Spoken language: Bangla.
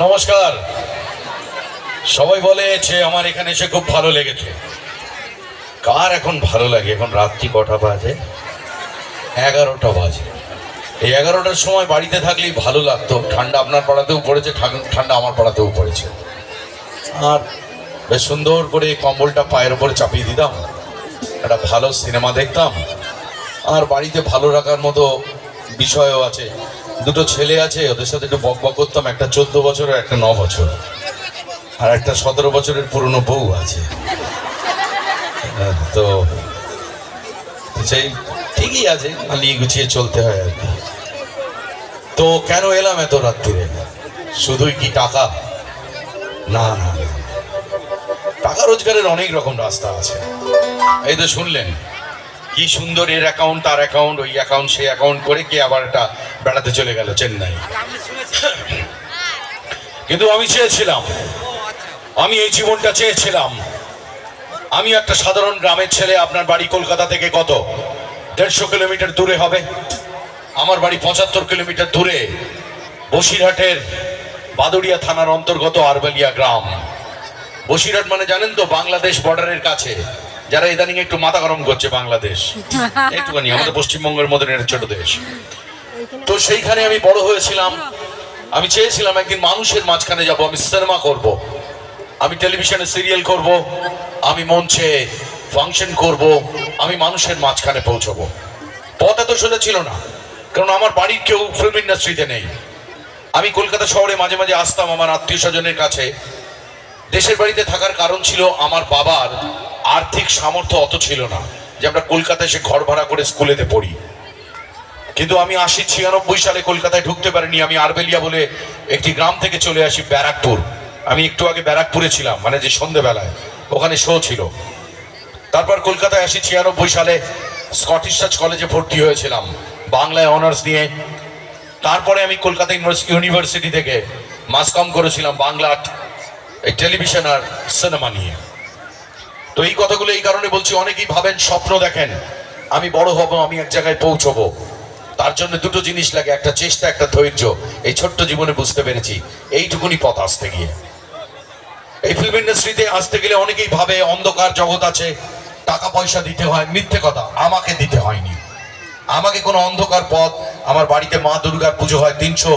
নমস্কার। সবাই বলেছে আমার এখানে এসে খুব ভালো লেগেছে। কার এখন ভালো লাগে? এখন রাত্রি কটা বাজে? এগারোটা বাজে। এই এগারোটার সময় বাড়িতে থাকলেই ভালো লাগতো। ঠান্ডা আপনার পাড়াতেও পড়েছে, ঠান- ঠান্ডা আমার পাড়াতেও পড়েছে। আর বেশ সুন্দর করে কম্বলটা পায়ের উপরে চাপিয়ে দিতাম। একটা ভালো সিনেমা দেখতাম। আর বাড়িতে ভালো রাখার মতো বিষয়ও আছে। দুটো ছেলে আছে, ওদের সাথে একটু বক বক করতাম, একটা চোদ্দ বছর আর একটা ন বছর। আর একটা সতেরো বছরের পুরনো বউ আছে। তো সেই ঠিকই আছে মানিয়ে গুছিয়ে চলতে হয় আর কি। তো কেন এলাম এত রাত্রিরে? শুধুই কি টাকা? না না। টাকা রোজগারের অনেক রকম রাস্তা আছে। এই তো শুনলেন কি সুন্দর এর অ্যাকাউন্ট তার অ্যাকাউন্ট ওই অ্যাকাউন্ট সেই অ্যাকাউন্ট করে কে আবার একটা বেড়াতে চলে গেল চেন্নাই। কিন্তু আমি চেয়েছিলাম। আমি এই জীবনটা চেয়েছিলাম। আমি একটা সাধারণ গ্রামের ছেলে, আপনার বাড়ি কলকাতা থেকে কত? দেড়শো কিলোমিটার দূরে হবে। আমার বাড়ি পঁচাত্তর কিলোমিটার দূরে। বসিরহাটের বাদুড়িয়া থানার অন্তর্গত আরবালিয়া গ্রাম। বসিরহাট মানে জানেন তো, বাংলাদেশ বর্ডারের কাছে। যারা ইদানিং একটু মাথা গরম করছে বাংলাদেশ, একটুখানি, আমাদের পশ্চিমবঙ্গের মধ্যে একটা ছোট দেশ তো সেইখানে আমি বড় হয়েছিলাম আমি চেয়েছিলাম একদিন মানুষের মাঝখানে যাব, আমি সিনেমা করব। আমি টেলিভিশনে সিরিয়াল করব। আমি মঞ্চে ফাংশন করব। আমি মানুষের মাঝখানে পৌঁছবো পথ এত সোজা ছিল না, কারণ আমার বাড়ির কেউ ফিল্ম ইন্ডাস্ট্রিতে নেই আমি কলকাতা শহরে মাঝে মাঝে আসতাম আমার আত্মীয় স্বজনের কাছে দেশের বাড়িতে থাকার কারণ ছিল আমার বাবার আর্থিক সামর্থ্য অত ছিল না যে আমরা কলকাতায় সে ঘর ভাড়া করে স্কুলেতে পড়ি। কিন্তু আমি আশি ছিয়ানব্বই সালে কলকাতায় ঢুকতে পারিনি। আমি আরবেলিয়া বলে একটি গ্রাম থেকে চলে আসি ব্যারাকপুর। আমি একটু আগে ব্যারাকপুরে ছিলাম মানে যে সন্ধেবেলায়। ওখানে শো ছিল। তারপর কলকাতায় আসি ছিয়ানব্বই সালে স্কটিশ চার্চ কলেজে ভর্তি হয়েছিলাম, বাংলায় অনার্স নিয়ে। তারপরে আমি কলকাতা ইউনিভার্সিটি থেকে মাসকম করেছিলাম বাংলা টেলিভিশন আর সিনেমা নিয়ে। তো এই কথাগুলো এই কারণে বলছি, অনেকেই ভাবেন স্বপ্ন দেখেন, আমি বড় হব, আমি এক জায়গায় পৌঁছবো। তার জন্য দুটো জিনিস লাগে, একটা চেষ্টা, একটা ধৈর্য। এই ছোট্ট জীবনে বুঝতে পেরেছি, এইটুকুনি পথ আসতে গিয়ে। এই ফিল্ম ইন্ডাস্ট্রিতে আসতে গেলে অনেকেই ভাবে, অন্ধকার জগৎ আছে টাকা পয়সা দিতে হয়, মিথ্যে কথা, আমাকে দিতে হয়নি। আমাকে কোনো অন্ধকার পথ, আমার বাড়িতে মা দুর্গার পুজো হয় তিনশো